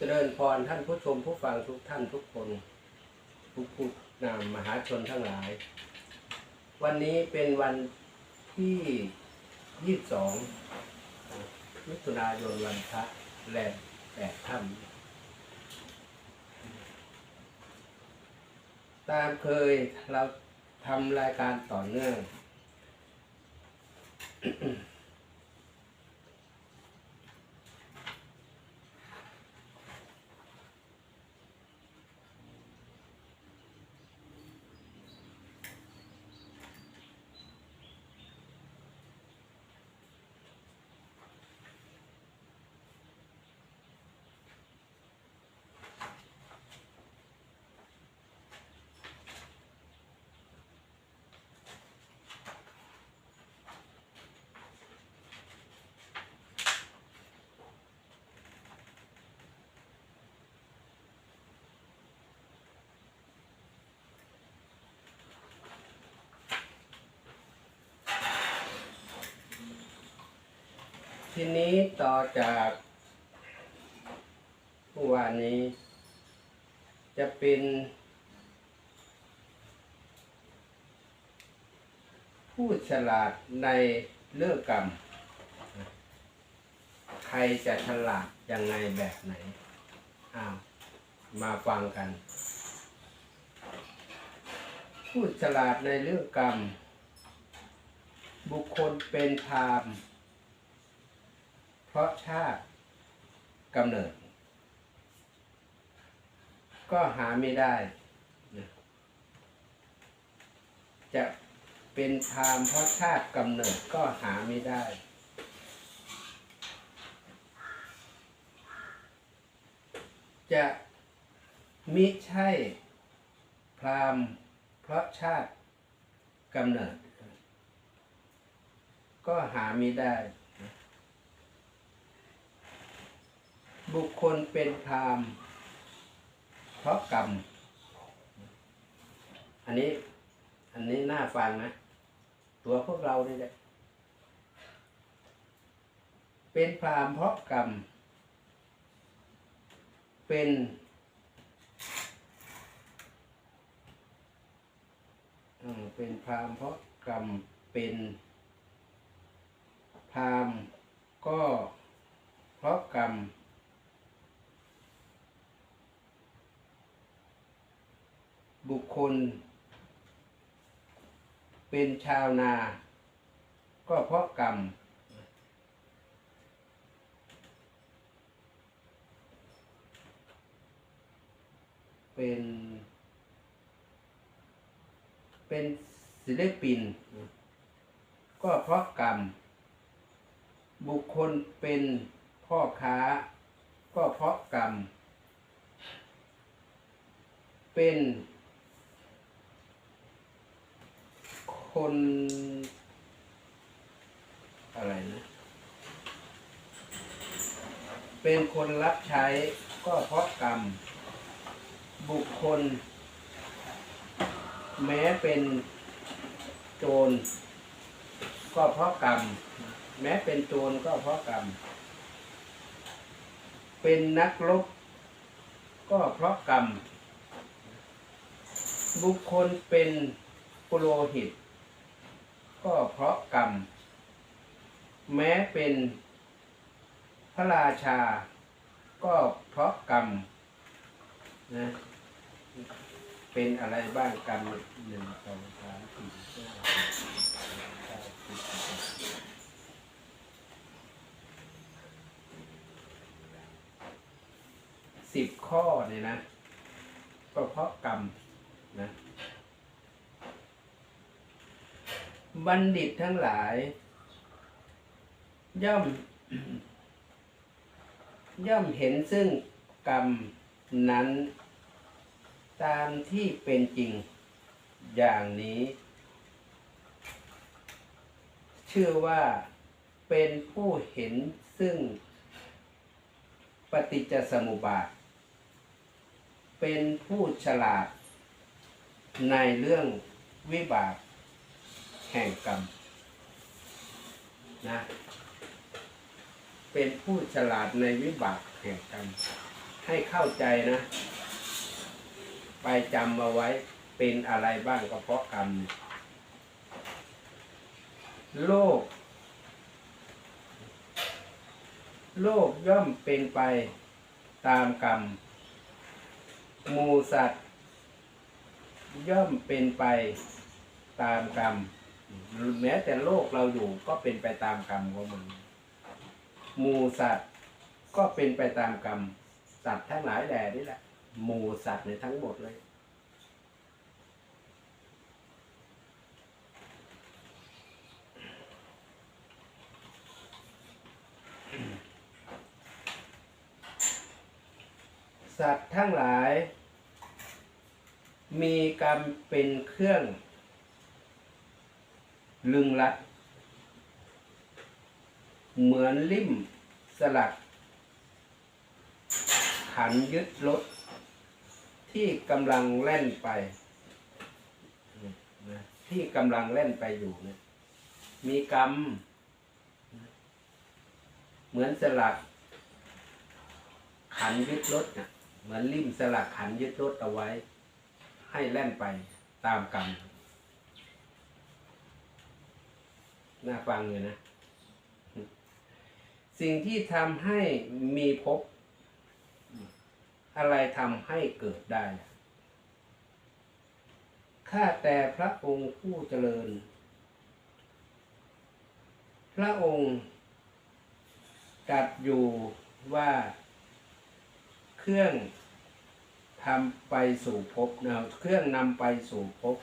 เจริญพรท่านผู้ชมผู้ฟังทุกท่านทุกคนผู้ผู้นำมหาชนทั้งหลาย วันนี้เป็นวันที่ 22มิถุนายนวันพระแรมแปดค่ำตามเคยเราทำรายการต่อเนื่อง ทีนี้ต่อจากเมื่อวานนี้ จะเป็นผู้ฉลาดในเรื่องกรรม ใครจะฉลาดยังไงแบบไหน อ้าว มาฟังกัน ผู้ฉลาดในเรื่องกรรม บุคคลเป็นพราหมณ์ เพราะชาติกำเนิด ก็หาไม่ได้ จะเป็นพรามเพราะชาติกำเนิดก็หาไม่ได้ จะมิใช่พรามเพราะชาติกำเนิด ก็หาไม่ได้ บุคคลเป็นพราหมณ์เพราะกรรม อันนี้ อันนี้น่าฟังนะ ตัวพวกเรานี่แหละเป็นพราหมณ์เพราะกรรม เป็นเป็นพราหมณ์เพราะกรรม เป็นพราหมณ์ก็เพราะกรรม บุคคล เป็นชาวนา ก็เพราะกรรม เป็น เป็นศิลปิน ก็เพราะกรรม บุคคลเป็นพ่อค้า ก็เพราะกรรม เป็น คน อะไรนะเป็นคนรับใช้ก็เพราะกรรม บุคคล แม้เป็นโจร ก็เพราะกรรม แม้เป็นโจรก็เพราะกรรม เป็นนักรบก็เพราะกรรม บุคคลเป็นปุโรหิต ก็เพราะกรรม แม้เป็นพระราชา ก็เพราะกรรมนะเป็นอะไรบ้างกรรมหนึ่งสองสามสี่ห้าหกเจ็ดแปดเก้าสิบสิบเอ็ดสิบข้อเนี่ยนะก็เพราะกรรมนะ บัณฑิตทั้งหลาย ย่อม ย่อมเห็นซึ่งกรรมนั้น ตามที่เป็นจริงอย่างนี้เชื่อว่าเป็นผู้เห็นซึ่ง ปฏิจจสมุปบาท เป็นผู้ฉลาดในเรื่องวิบาก แห่งกรรมนะเป็นผู้ฉลาดในวิบากแห่งกรรมให้เข้าใจนะ ไปจำเอาไว้เป็นอะไรบ้างก็เพราะกรรม โลก โลกย่อมเป็นไปตามกรรมมูสัตว์ ย่อมเป็นไปตามกรรม แม้แต่โลกเราอยู่ก็เป็นไปตามกรรมของมันหมูสัตว์ก็เป็นไปตามกรรมสัตว์ทั้งหลายแหล่นี่แหละหมูสัตว์ในทั้งหมดเลย สัตว์ทั้งหลาย มีกรรมเป็นเครื่อง ลึงลัด เหมือนลิ่มสลัก ขันยึดรถ ที่กำลังแล่นไป ที่กำลังเล่นไปอยู่นะมีกรรม เหมือนสลัก ขันยึดรถนะเหมือนลิ่มสลักขันยึดรถเอาไว้ ให้แล่นไปตามกรรม น่าฟังเลยนะ สิ่งที่ทำให้มีภพอะไรทำให้เกิดได้ ข้าแต่พระองค์ผู้เจริญ พระองค์ตรัดอยู่ว่าเครื่องทำไปสู่ภพนะเครื่องนำไปสู่ภพ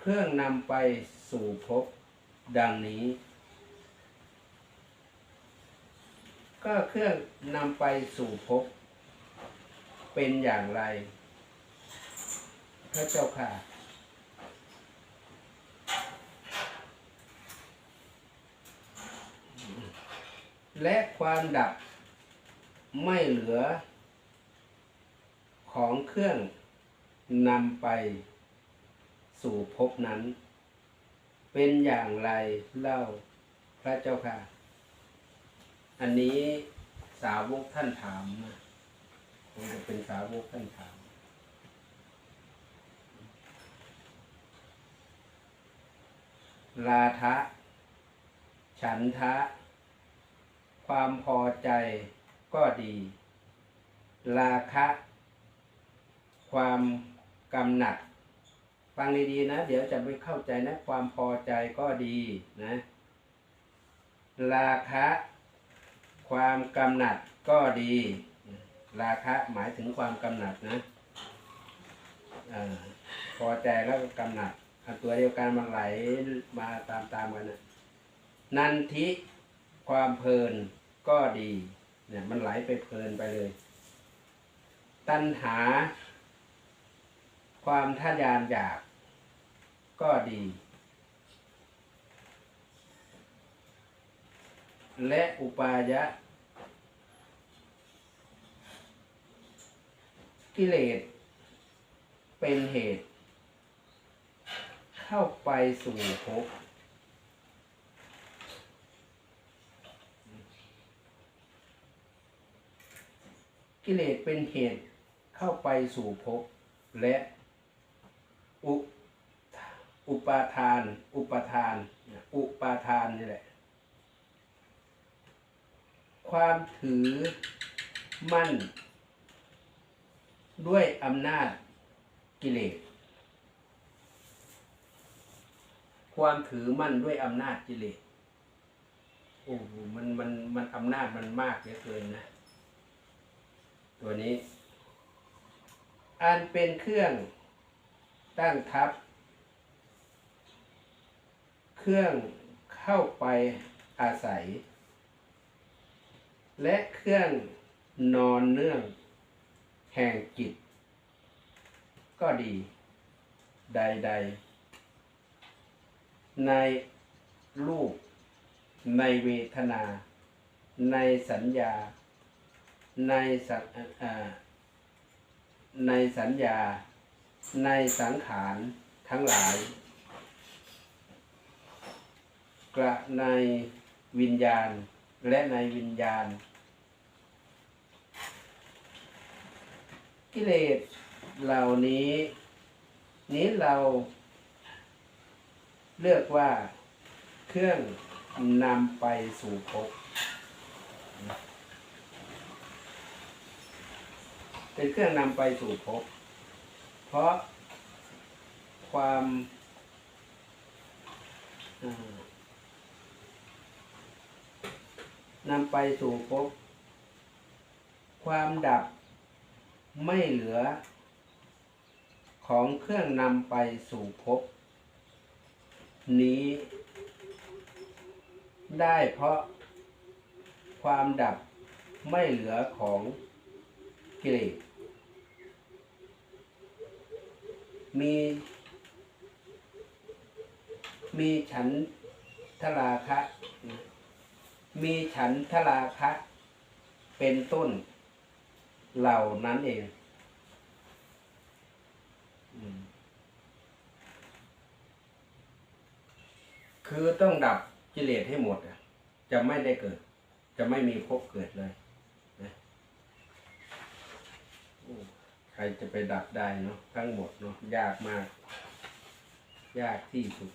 เครื่องนำไปสู่ภพ ดังนี้ ก็เครื่องนำไปสู่ภพเป็นอย่างไร พระเจ้าค่ะ และความดับไม่เหลือ ของเครื่องนำไปสู่ภพนั้น เป็นอย่างไรเล่าพระเจ้าค่ะ อันนี้สาวกท่านถามนะคงจะเป็นสาวกท่านถาม ลาทะ ฉันทะ ความพอใจก็ดี ราคะ ความกำหนัด ฟังดีๆนะ เดี๋ยวจะไม่เข้าใจนะ ความพอใจก็ดีนะ ราคะ ความกำหนัดก็ดี ราคะหมายถึงความกำหนัดนะอพอใจแล้วก็กำหนัดตัวเดียวกันมันไหลมาตามๆกันนะนันทิความเพลินก็ดี เนี่ยมันไหลไปเพลินไปเลย ตัณหา ความทะยานอยากก็ดี และอุปายะ กิเลสเป็นเหตุ เข้าไปสู่ภพกิเลสเป็นเหตุเข้าไปสู่ภพและ อุอุปาทาน อุปทาน อุปาทานนี่แหละ ความถือมั่น ด้วยอำนาจกิเลส ความถือมั่นด้วยอำนาจกิเลส โอ้โหมันมันมันอำนาจมันมากเหลือเกินนะ ตัวนี้ อันเป็นเครื่อง ตั้งทับ เครื่องเข้าไปอาศัย และเครื่องนอนเนื่อง แห่งจิต ก็ดี ใด ๆ ในรูป ในเวทนา ในสัญญา ในสังอ่าในสัญญา ในสังขารทั้งหลาย กระในวิญญาณและในวิญญาณ กิเลสเหล่านี้ นี้เราเลือกว่าเครื่องนำไปสู่ภพเป็นเครื่องนำไปสู่ภพ เพราะความนำไปสู่ภพความดับไม่เหลือ ของเครื่องนำไปสู่ภพนี้ ได้เพราะความดับไม่เหลือของกิเลส มี มีฉันทราคะนะมีฉันทราคะ เป็นต้น เหล่านั้นเองคือต้องดับกิเลสให้หมดจะไม่ได้เกิด จะไม่มีภพเกิดเลยนะโอ้ใค รจะไปดับได้เนาะทั้งหมดเนาะยากมาก ยากที่สุด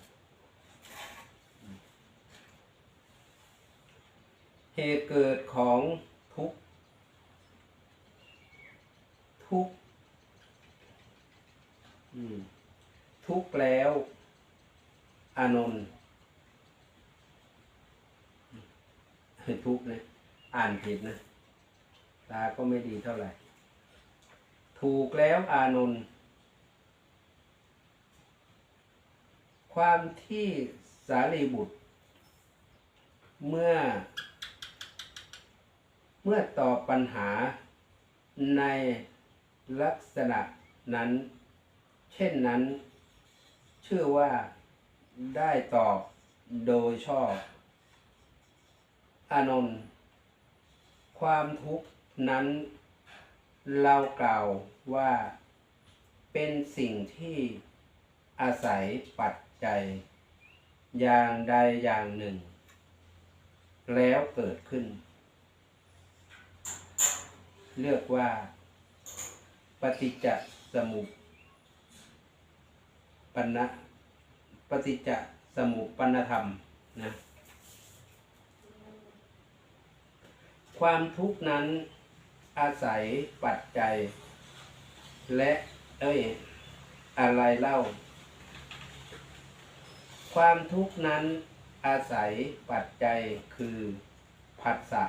เหตุเกิดของทุกทุกทุกแล้วอานนท์ทุกนะ อ่านผิดนะ ตาก็ไม่ดีเท่าไหร่ ถูกแล้วอานนท์ความที่สารีบุตร เมื่อ เมื่อตอบปัญหาในลักษณะนั้น เช่นนั้น ชื่อว่าได้ตอบโดยชอบ อานนท์ความทุกข์นั้น เรากล่าวว่าเป็นสิ่งที่อาศัยปัจจัย อย่างใดอย่างหนึ่ง แล้วเกิดขึ้น เรียกว่า ปฏิจจสมุปปนนะปฏิจจสมุปปนธรรมนะความทุกข์นั้น อาศัยปัจจัย และเอ้ย อะไรเล่า ความทุกข์นั้นอาศัยปัจจัยคือผัสสะ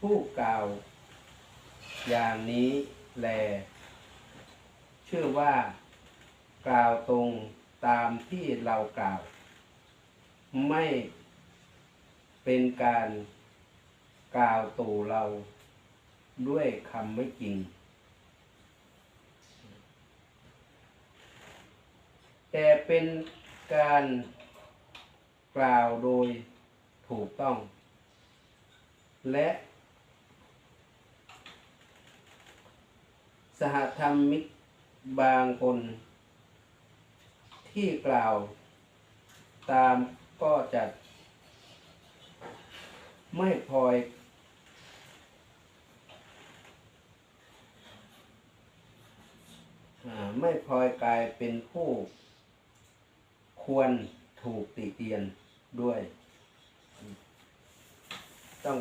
ผู้กล่าว อย่างนี้แล ชื่อว่า กล่าวตรงตามที่เรากล่าว ไม่เป็นการ กล่าวตู่เราด้วยคำไม่จริง แต่เป็นการกล่าวโดยถูกต้อง และสหธรรมิกบางคน ที่กล่าวตามก็จะไม่พลอย อ่า ไม่พลอยกลายเป็นผู้ ควรถูกติเตียนด้วย ต้อง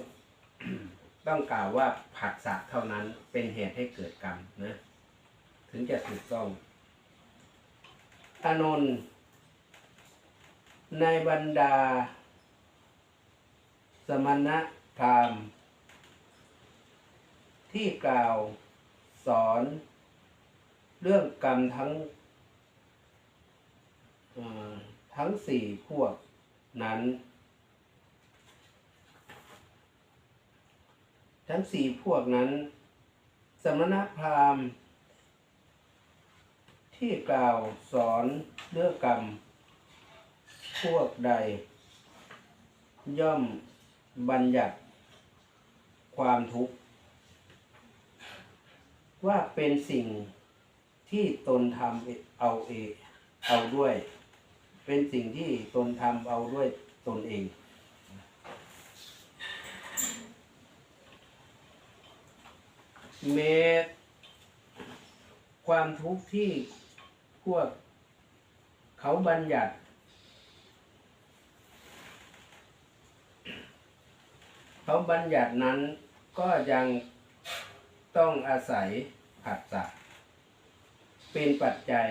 ต้องกล่าวว่าผัสสะเท่านั้นเป็นเหตุให้เกิดกรรมนะ ถึงจะถูกต้องอานนท์ในบรรดา สมณะพรามที่กล่าวสอน เรื่องกรรมทั้งทั้งสี่พวกนั้น ทั้งสี่พวกนั้นสมณพราหมณ์ ที่กล่าวสอนเรื่องกรรม พวกใด ย่อมบัญญัติความทุกข์ ว่าเป็นสิ่ง ที่ตนทำเอาเองเอาด้วย เป็นสิ่งที่ตนทำเอาด้วยตนเองแม้ความทุกข์ที่พวกเขาบัญญัติ เขาบัญญัตินั้นก็ยังต้องอาศัยผัสสะ เป็นปัจจัย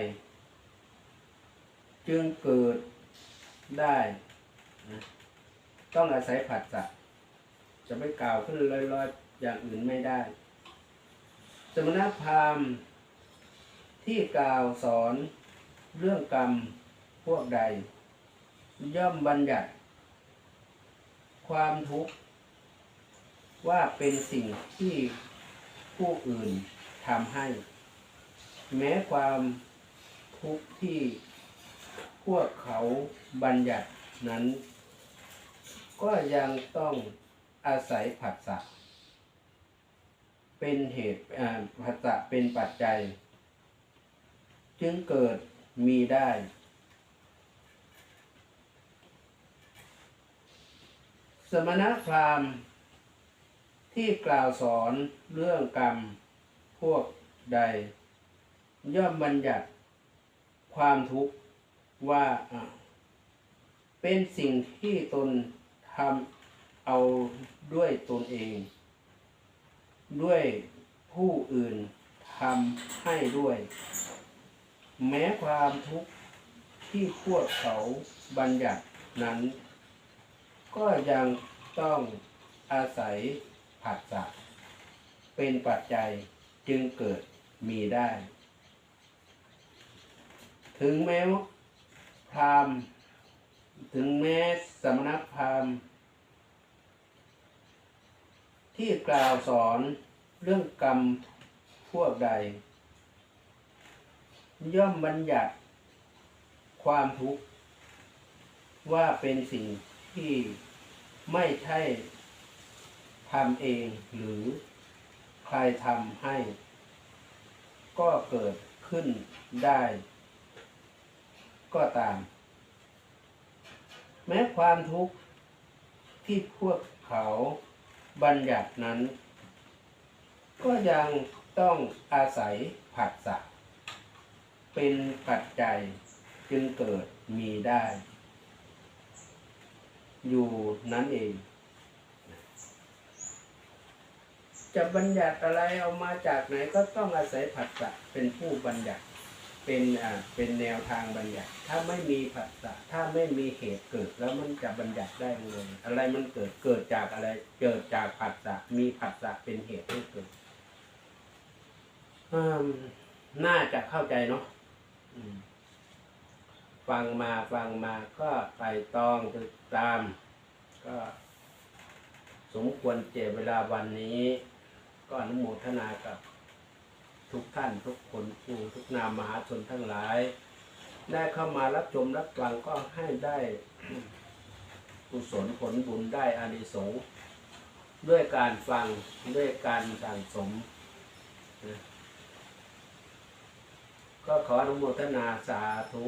จึงเกิดได้นะต้องอาศัยผัสสะจะไม่กล่าวขึ้นลอยๆ อย่างอื่นไม่ได้ สมณพราหมณ์ที่กล่าวสอนเรื่องกรรมพวกใด ย่อมบัญญัติ ความทุกข์ ว่าเป็นสิ่งที่ผู้อื่นทำให้ แม้ความทุกข์ที่พวกเขาบัญญัตินั้น ก็ยังต้องอาศัยผัสสะเป็นเหตุผัสสะเป็นปัจจัย จึงเกิดมีได้ สมณพราหมณ์ที่กล่าวสอนเรื่องกรรมพวกใด ย่อมบัญญัติความทุกข์ว่าเป็นสิ่งที่ตนทำเอาด้วยตนเอง ด้วยผู้อื่นทำให้ด้วย แม้ความทุกข์ที่พวกเขาบัญญัตินั้น ก็ยังต้องอาศัยผัสสะเป็นปัจจัยจึงเกิดมีได้ ถึงแม้ว่าพราหมณ์ถึงแม้สมณพราหมณ์ที่กล่าวสอนเรื่องกรรมพวกใด ย่อมบัญญัติความทุกข์ ว่าเป็นสิ่งที่ไม่ใช่ทำเองหรือใครทำให้ ก็เกิดขึ้นได้ ก็ตาม แม้ความทุกข์ที่พวกเขาบัญญัตินั้น ก็ยังต้องอาศัยผัสสะเป็นปัจจัยจึงเกิดมีได้ อยู่นั้นเอง จะบัญญัติอะไรเอามาจากไหนก็ต้องอาศัยผัสสะเป็นผู้บัญญัติ เป็นอ่าเป็นแนวทางบัญญัติ ถ้าไม่มีผัสสะถ้าไม่มีเหตุเกิดแล้วมันจะบัญญัติได้เลย อะไรมันเกิดเกิดจากอะไร เกิดจากผัสสะมีผัสสะเป็นเหตุให้เกิดน่าจะเข้าใจเนาะฟังมาฟังมาก็ไปตองติดตาม ก็สมควรเจเวลาวันนี้ ก็อนุโมทนากับ ทุกท่านทุกคนผู้ทุกนามมหาชนทั้งหลาย ได้เข้ามารับชมรับฟังก็ให้ได้กุศลผลบุญได้อานิสงส์ด้วยการฟังด้วยการสั่งสม ก็ขออนุโมทนาสาธุ